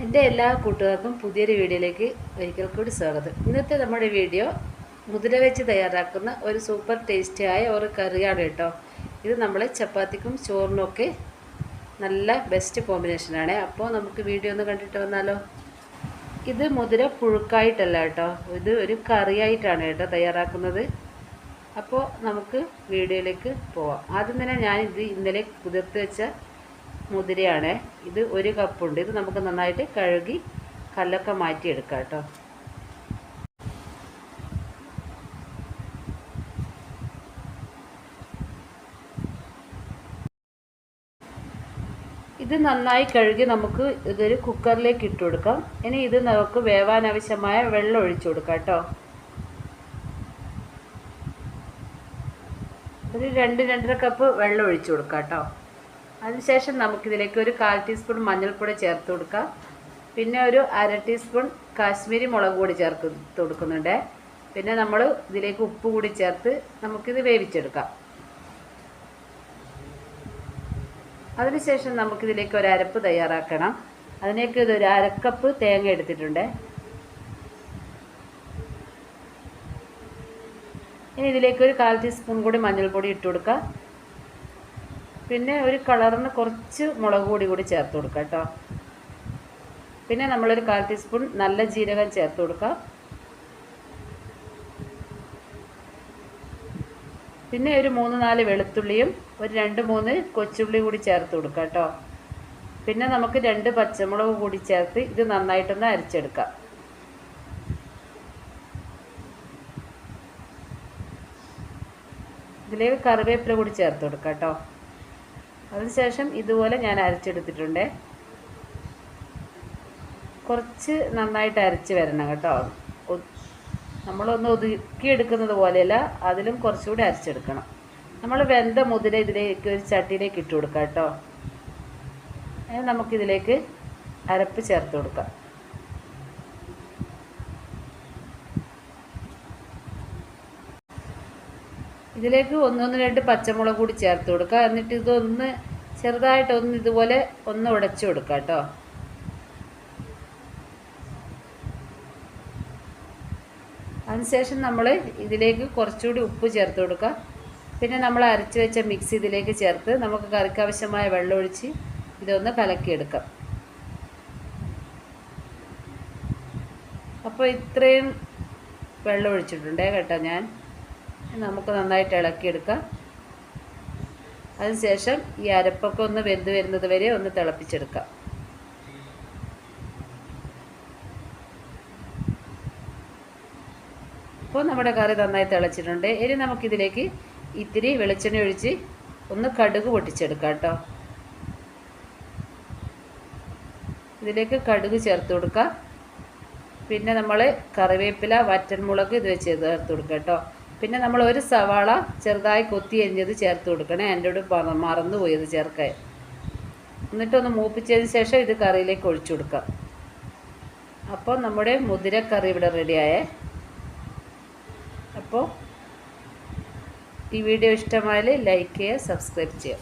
എന്റെ എല്ലാ കൂട്ടുകാർക്കും പുതിയൊരു വീഡിയോയിലേക്ക് ഒരിക്കൽ കൂടി സ്വാഗതം. ഇന്നത്തെ നമ്മുടെ വീഡിയോ മുതിര വെച്ച് തയ്യാറാക്കുന്ന ഒരു സൂപ്പർ ടേസ്റ്റിയായ ഒരു കറിയാണ് കേട്ടോ. ഇത് നമ്മൾ ചപ്പാത്തിക്കും ചോറിനൊക്കെ നല്ല ബെസ്റ്റ് കോമ്പിനേഷനാണ് അപ്പോൾ നമുക്ക് വീഡിയോ ഒന്ന് കണ്ടിട്ട് വന്നാലോ? ഇത് മുതിര പുഴുക്കായിട്ടല്ല കേട്ടോ. ഇത് ഒരു കറിയായിട്ടാണ് കേട്ടോ തയ്യാറാക്കുന്നത്. അപ്പോൾ നമുക്ക് വീഡിയോയിലേക്ക് പോവാം. ആദ്യം തന്നെ ഞാനിത് ഇന്നലെ കുതിർത്ത് വെച്ച മുതിരയാണ് ഇത് ഒരു കപ്പുണ്ട്. ഇത് നമുക്ക് നന്നായിട്ട് കഴുകി കല്ലൊക്കെ മാറ്റിയെടുക്കാം കേട്ടോ. ഇത് നന്നായി കഴുകി നമുക്ക് ഇതൊരു കുക്കറിലേക്ക് ഇട്ട് കൊടുക്കാം. ഇനി ഇത് നമുക്ക് വേവാൻ ആവശ്യമായ വെള്ളം ഒഴിച്ചു കൊടുക്കാം കേട്ടോ. ഒരു രണ്ട് രണ്ടര കപ്പ് വെള്ളം ഒഴിച്ചു കൊടുക്കാം കേട്ടോ. അതിനുശേഷം നമുക്കിതിലേക്ക് ഒരു കാൽ ടീസ്പൂൺ മഞ്ഞൾപ്പൊടി ചേർത്ത് കൊടുക്കാം. പിന്നെ ഒരു അര ടീസ്പൂൺ കാശ്മീരി മുളക് പൊടി ചേർത്ത് കൊടുക്കുന്നുണ്ട്. പിന്നെ നമ്മൾ ഇതിലേക്ക് ഉപ്പ് കൂടി ചേർത്ത് നമുക്കിത് വേവിച്ചെടുക്കാം. അതിനുശേഷം നമുക്കിതിലേക്ക് ഒരു അരപ്പ് തയ്യാറാക്കണം. അതിലേക്ക് ഇതൊരു അരക്കപ്പ് തേങ്ങ എടുത്തിട്ടുണ്ട്. ഇനി ഇതിലേക്ക് ഒരു കാൽ ടീസ്പൂൺ കൂടി മഞ്ഞൾപ്പൊടി ഇട്ട് കൊടുക്കുക പിന്നെ ഒരു കളറിന് കുറച്ച് മുളക് പൊടി കൂടി ചേർത്ത് കൊടുക്കുക കേട്ടോ. പിന്നെ നമ്മളൊരു കാൽ ടീസ്പൂൺ നല്ല ജീരകം ചേർത്ത് കൊടുക്കുക പിന്നെ ഒരു മൂന്ന് നാല് വെളുത്തുള്ളിയും ഒരു രണ്ട് മൂന്ന് കൊച്ചുള്ളി കൂടി ചേർത്ത് കൊടുക്കുക കേട്ടോ. പിന്നെ നമുക്ക് രണ്ട് പച്ചമുളക് കൂടി ചേർത്ത് ഇത് നന്നായിട്ടൊന്ന് അരച്ചെടുക്കാം. ഇതിലേക്ക് കറിവേപ്പില കൂടി ചേർത്ത് കൊടുക്കാം കേട്ടോ. അതിനുശേഷം ഇതുപോലെ ഞാൻ അരച്ചെടുത്തിട്ടുണ്ട്. കുറച്ച് നന്നായിട്ട് അരച്ച് വരണം കേട്ടോ. നമ്മളൊന്ന് ഒതുക്കിയെടുക്കുന്നത് പോലെയല്ല അതിലും കുറച്ചുകൂടി അരച്ചെടുക്കണം. നമ്മൾ വെന്ത മുതിര ഇതിലേക്ക് ഒരു ചട്ടിയിലേക്ക് ഇട്ട് കൊടുക്കാം കേട്ടോ. നമുക്കിതിലേക്ക് അരപ്പ് ചേർത്ത് കൊടുക്കാം. ഇതിലേക്ക് ഒന്നൊന്ന് രണ്ട് പച്ചമുളക് കൂടി ചേർത്ത് കൊടുക്കുക. എന്നിട്ട് ഇതൊന്ന് ചെറുതായിട്ട് ഒന്ന് ഇതുപോലെ ഒന്ന് ഉടച്ചു കൊടുക്കുക കേട്ടോ. അതിനുശേഷം നമ്മൾ ഇതിലേക്ക് കുറച്ചുകൂടി ഉപ്പ് ചേർത്ത് കൊടുക്കുക. പിന്നെ നമ്മൾ അരച്ച് വെച്ച മിക്സ് ഇതിലേക്ക് ചേർത്ത് നമുക്ക് കറിക്ക് ആവശ്യമായ വെള്ളം ഒഴിച്ച് ഇതൊന്ന് കലക്കിയെടുക്കാം. അപ്പോൾ ഇത്രയും വെള്ളം ഒഴിച്ചിട്ടുണ്ട് കേട്ടോ ഞാൻ. നമുക്ക് നന്നായിട്ട് ഇളക്കിയെടുക്കാം. അതിനുശേഷം ഈ അരപ്പൊക്കെ ഒന്ന് വെന്ത് വരുന്നത് വരെ ഒന്ന് തിളപ്പിച്ചെടുക്കാം. ഇപ്പോൾ നമ്മുടെ കറി നന്നായി തിളച്ചിട്ടുണ്ട്. ഇനി നമുക്കിതിലേക്ക് ഇത്തിരി വെളിച്ചെണ്ണ ഒഴിച്ച് ഒന്ന് കടുക് പൊട്ടിച്ചെടുക്കാം കേട്ടോ. ഇതിലേക്ക് കടുക് ചേർത്ത് കൊടുക്കുക പിന്നെ നമ്മൾ കറിവേപ്പില വറ്റൻമുളക് ഇത് വെച്ച് ചേർത്ത് കൊടുക്കുക കേട്ടോ. പിന്നെ നമ്മൾ ഒരു സവാള ചെറുതായി കൊത്തി എരിഞ്ഞത് ചേർത്ത് കൊടുക്കണേ. എന്റെ കൂടെ മറന്നു പോയത് ചേർക്കാൻ. എന്നിട്ടൊന്ന് മൂപ്പിച്ചതിന് ശേഷം ഇത് കറിയിലേക്ക് ഒഴിച്ചു കൊടുക്കാം. അപ്പോൾ നമ്മുടെ മുതിരക്കറി ഇവിടെ റെഡിയായേ. അപ്പോൾ ഈ വീഡിയോ ഇഷ്ടമായാൽ ലൈക്ക് ചെയ്യുക സബ്സ്ക്രൈബ് ചെയ്യുക.